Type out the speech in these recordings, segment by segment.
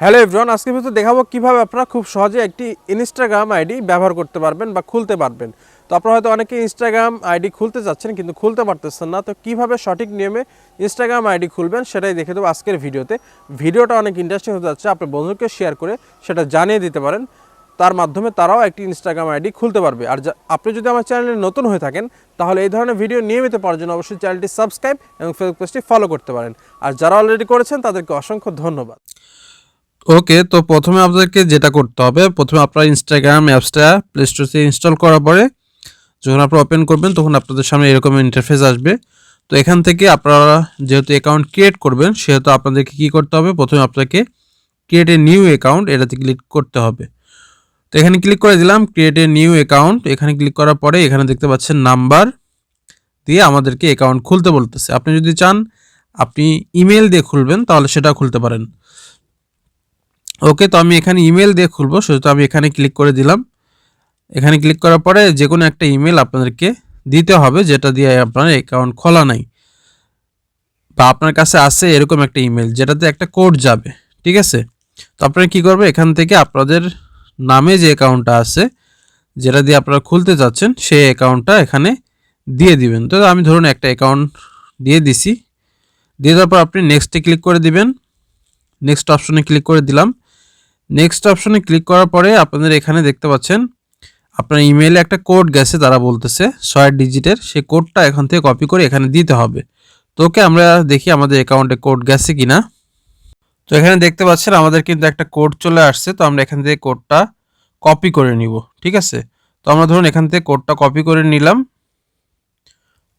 Hello everyone আজকে ভিতরে দেখাবো কীভাবে আপনারা খুব সহজে একটি ইনস্টাগ্রাম আইডি ব্যবহার করতে পারবেন বা খুলতে পারবেন। তো আপনারা হয়তো অনেকে ইনস্টাগ্রাম আইডি খুলতে যাচ্ছেন কিন্তু খুলতে পারতেছেন না। তো কীভাবে সঠিক নিয়মে ইনস্টাগ্রাম আইডি খুলবেন সেটাই দেখে দেবো আজকের ভিডিওতে। ভিডিওটা অনেক ইন্টারেস্টিং হতে যাচ্ছে আপনার বন্ধুকে শেয়ার করে সেটা জানিয়ে দিতে পারেন। তার মাধ্যমে তারাও একটি ইনস্টাগ্রাম আইডি খুলতে পারবে। আর আপনি যদি আমার চ্যানেলে নতুন হয়ে থাকেন, তাহলে এই ধরনের ভিডিও নিয়মিত পাওয়ার জন্য অবশ্যই চ্যানেলটি সাবস্ক্রাইব এবং ফেসবুক পেজটি ফলো করতে পারেন। আর যারা অলরেডি করেছেন, তাদেরকে অসংখ্য ধন্যবাদ। ওকে তো প্রথমে আপনাদেরকে যেটা করতে হবে, প্রথমে আপনার ইনস্টাগ্রাম অ্যাপসটা প্লে স্টোর থেকে ইনস্টল করার পরে যখন আপনারা ওপেন করবেন, তখন আপনাদের সামনে এরকম ইন্টারফেস আসবে। তো এখান থেকে আপনারা যেহেতু অ্যাকাউন্ট ক্রিয়েট করবেন, সেহেতু আপনাদেরকে কী করতে হবে, প্রথমে আপনাকে ক্রিয়েট এ নিউ অ্যাকাউন্ট এটাতে ক্লিক করতে হবে। তো এখানে ক্লিক করে দিলাম ক্রিয়েট এ নিউ অ্যাকাউন্ট এখানে ক্লিক করার পরে এখানে দেখতে পাচ্ছেন নাম্বার দিয়ে আমাদেরকে অ্যাকাউন্ট খুলতে বলতেছে। আপনি যদি চান, আপনি ইমেল দিয়ে খুলবেন, তাহলে সেটা খুলতে পারেন। ওকে, তো আমি এখানে ইমেল দিয়ে খুলবো। সেহেতু আমি এখানে ক্লিক করে দিলাম। এখানে ক্লিক করার পরে যে কোনো একটা ইমেল আপনাদেরকে দিতে হবে, যেটা দিয়ে আপনার অ্যাকাউন্ট খোলা নাই। বা আপনার কাছে আছে এরকম একটা ইমেল যেটাতে একটা কোড যাবে। ঠিক আছে? তো আপনারা কী করবে? এখান থেকে আপনাদের নামে যে অ্যাকাউন্টটা আছে, যেটা দিয়ে আপনারা খুলতে চাচ্ছেন সেই অ্যাকাউন্টটা এখানে দিয়ে দিবেন। তো আমি ধরুন একটা অ্যাকাউন্ট দিয়ে দিছি। দিয়ে দেওয়ার পর আপনি নেক্সটে ক্লিক করে দিবেন। নেক্সট অপশনে ক্লিক করে দিলাম। নেক্সট অপশনে ক্লিক করার পরে আপনাদের এখানে দেখতে পাচ্ছেন, আপনার ইমেলে একটা কোড গেছে তারা বলতেছে, ছয় ডিজিটের সেই কোডটা এখান থেকে কপি করে এখানে দিতে হবে। তো ওকে আমরা দেখি আমাদের অ্যাকাউন্টে কোড গেছে কিনা। তো এখানে দেখতে পাচ্ছেন আমাদের কিন্তু একটা কোড চলে আসছে, তো আমরা এখান থেকে কোডটা কপি করে নিব, ঠিক আছে? তো আমরা ধরুন এখান থেকে কোডটা কপি করে নিলাম।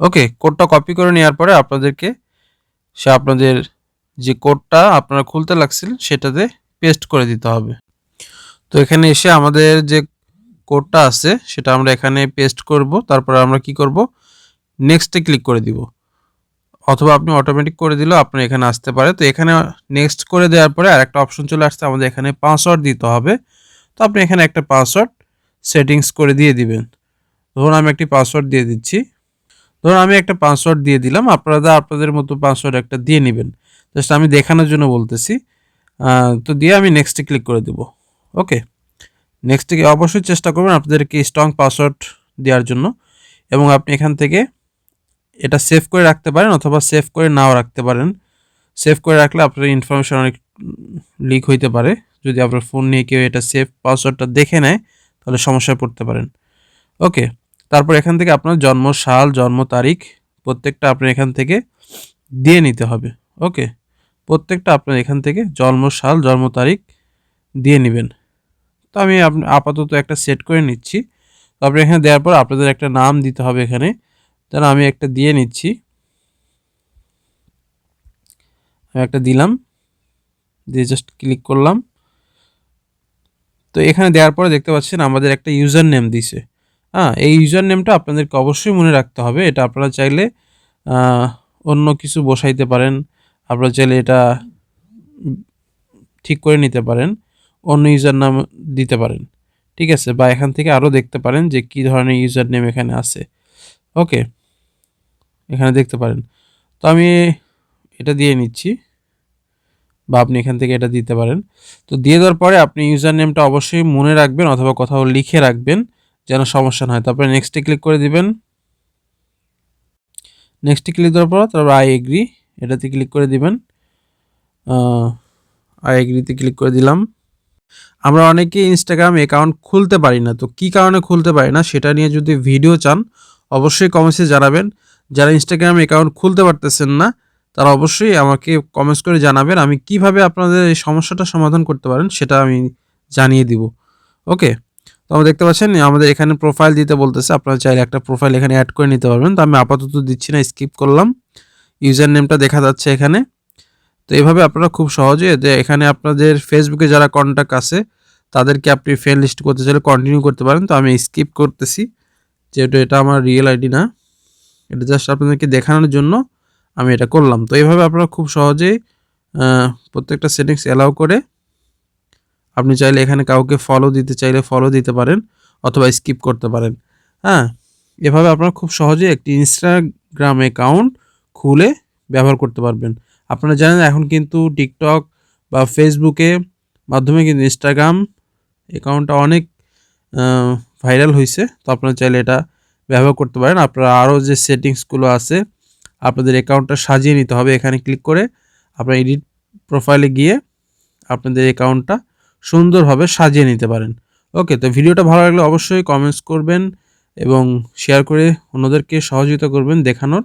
ওকে কোডটা কপি করে নেওয়ার পরে আপনাদেরকে, সে আপনাদের যে কোডটা আপনারা খুলতে লাগছিলেন, সেটাতে পেস্ট করে দিতে হবে। তো এখানে এসে আমাদের যে কোডটা আছে, সেটা আমরা এখানে পেস্ট করব। তারপরে আমরা কি করব? নেক্সটে ক্লিক করে দিব। অথবা আপনি অটোমেটিক করে দিলেও আপনার এখানে আসতে পারে। তো এখানে নেক্সট করে দেওয়ার পরে আরেকটা অপশন চলে আসছে, আমাদের এখানে পাসওয়ার্ড দিতে হবে। তো আপনি এখানে একটা পাসওয়ার্ড সেটিংস করে দিয়ে দিবেন। ধরুন আমি একটি পাসওয়ার্ড দিয়ে দিচ্ছি। ধরুন আমি একটা পাসওয়ার্ড দিয়ে দিলাম। আপনারা আপনাদের মতো পাসওয়ার্ড একটা দিয়ে নেবেন। জাস্ট আমি দেখানোর জন্য বলতেছি। তো দিয়ে আমি নেক্সটে ক্লিক করে দেব। ওকে নেক্সটে অবশ্যই চেষ্টা করবেন আপনাদেরকে স্ট্রং পাসওয়ার্ড দেওয়ার জন্য এবং আপনি এখান থেকে এটা সেভ করে রাখতে পারেন অথবা সেভ করে নাও রাখতে পারেন। সেভ করে রাখলে আপনার ইনফরমেশন অনেক লিক হইতে পারে। যদি আপনার ফোন নিয়ে কেউ এটা সেভ পাসওয়ার্ডটা দেখে নেয়, তাহলে সমস্যায় পড়তে পারেন। ওকে তারপর এখান থেকে আপনার জন্ম সাল, জন্ম তারিখ প্রত্যেকটা আপনার এখান থেকে দিয়ে নিতে হবে। ওকে প্রত্যেকটা আপনার এখান থেকে জন্ম সাল জন্ম তারিখ দিয়ে নেবেন। তো আমি আপ- আপাতত একটা সেট করে নিচ্ছি। তারপরে এখানে দেওয়ার পর আপনাদের একটা নাম দিতে হবে এখানে। তাহলে আমি একটা দিয়ে নিচ্ছি। আমি একটা দিলাম। দিয়ে জাস্ট ক্লিক করলাম। তো এখানে দেওয়ার পরে দেখতে পাচ্ছেন আমাদের একটা ইউজার নেম দিছে। হ্যাঁ এই ইউজার নেমটা আপনাদেরকে অবশ্যই মনে রাখতে হবে। এটা আপনারা চাইলে অন্য কিছু বসাইতে পারেন। আপনারা চাইলে এটা ঠিক করে নিতে পারেন, অন্য ইউজার নাম দিতে পারেন। ঠিক আছে, বা এখান থেকে আরও দেখতে পারেন যে কী ধরনের ইউজার নেম এখানে আছে। ওকে, এখানে দেখতে পারেন। তো আমি এটা দিয়ে নিচ্ছি, বা আপনি এখান থেকে এটা দিতে পারেন। তো দিয়ে দেওয়ার পরে আপনি ইউজার নেমটা অবশ্যই মনে রাখবেন অথবা কোথাও লিখে রাখবেন যেন সমস্যা না হয়। তারপরে নেক্সটে ক্লিক করে দিবেন। নেক্সটে ক্লিক দেওয়ার পর তারপর আই এগ্রি এটাতে ক্লিক করে দিবেন। আই এগ্রিতে ক্লিক করে দিলাম। আমরা অনেকে ইনস্টাগ্রাম অ্যাকাউন্ট খুলতে পারি না, তো কী কারণে খুলতে পারি না সেটা নিয়ে যদি ভিডিও চান, অবশ্যই কমেন্টসে জানাবেন। যারা ইনস্টাগ্রাম অ্যাকাউন্ট খুলতে পারতেছেন না, তারা অবশ্যই আমাকে কমেন্টস করে জানাবেন, আমি কীভাবে আপনাদের এই সমস্যাটা সমাধান করতে পারেন সেটা আমি জানিয়ে দিব। ওকে তো আমরা দেখতে পাচ্ছেন, আমাদের এখানে প্রোফাইল দিতে বলতেছে, আপনারা চাইলে একটা প্রোফাইল এখানে অ্যাড করে নিতে পারবেন। তো আমি আপাতত দিচ্ছি না স্কিপ করলাম। ইউজার নেমটা দেখা যাচ্ছে এখানে। তো এভাবে আপনারা খুব সহজে যে এখানে আপনাদের ফেসবুকে যারা কন্ট্যাক্ট আছে, তাদেরকে আপনি ফ্রেন্ড লিস্ট করতে চাইলে কন্টিনিউ করতে পারেন। তো আমি স্কিপ করতেছি, যেহেতু এটা আমার রিয়েল আইডি না। এটা জাস্ট আপনাদেরকে দেখানোর জন্য আমি এটা করলাম। তো এইভাবে আপনারা খুব সহজেই প্রত্যেকটা সেটিংস অ্যালাউ করে আপনি চাইলে এখানে কাউকে ফলো দিতে চাইলে ফলো দিতে পারেন অথবা স্কিপ করতে পারেন। হ্যাঁ এভাবে আপনারা খুব সহজে একটি ইনস্টাগ্রাম অ্যাকাউন্ট খুলে ব্যবহার করতে পারবেন। আপনারা জানেন এখন কিন্তু টিকটক বা ফেসবুকে মাধ্যমে কিন্তু ইনস্টাগ্রাম অ্যাকাউন্টটা অনেক ভাইরাল হয়েছে তো আপনারা চাইলে এটা ব্যবহার করতে পারেন। আপনারা আরও যে সেটিংসগুলো আছে, আপনাদের অ্যাকাউন্টটা সাজিয়ে নিতে হবে। এখানে ক্লিক করে আপনার এডিট প্রোফাইলে গিয়ে আপনাদের অ্যাকাউন্টটা সুন্দরভাবে সাজিয়ে নিতে পারেন। ওকে তো ভিডিওটা ভালো লাগলে অবশ্যই কমেন্টস করবেন এবং শেয়ার করে অন্যদেরকে সহযোগিতা করবেন দেখানোর।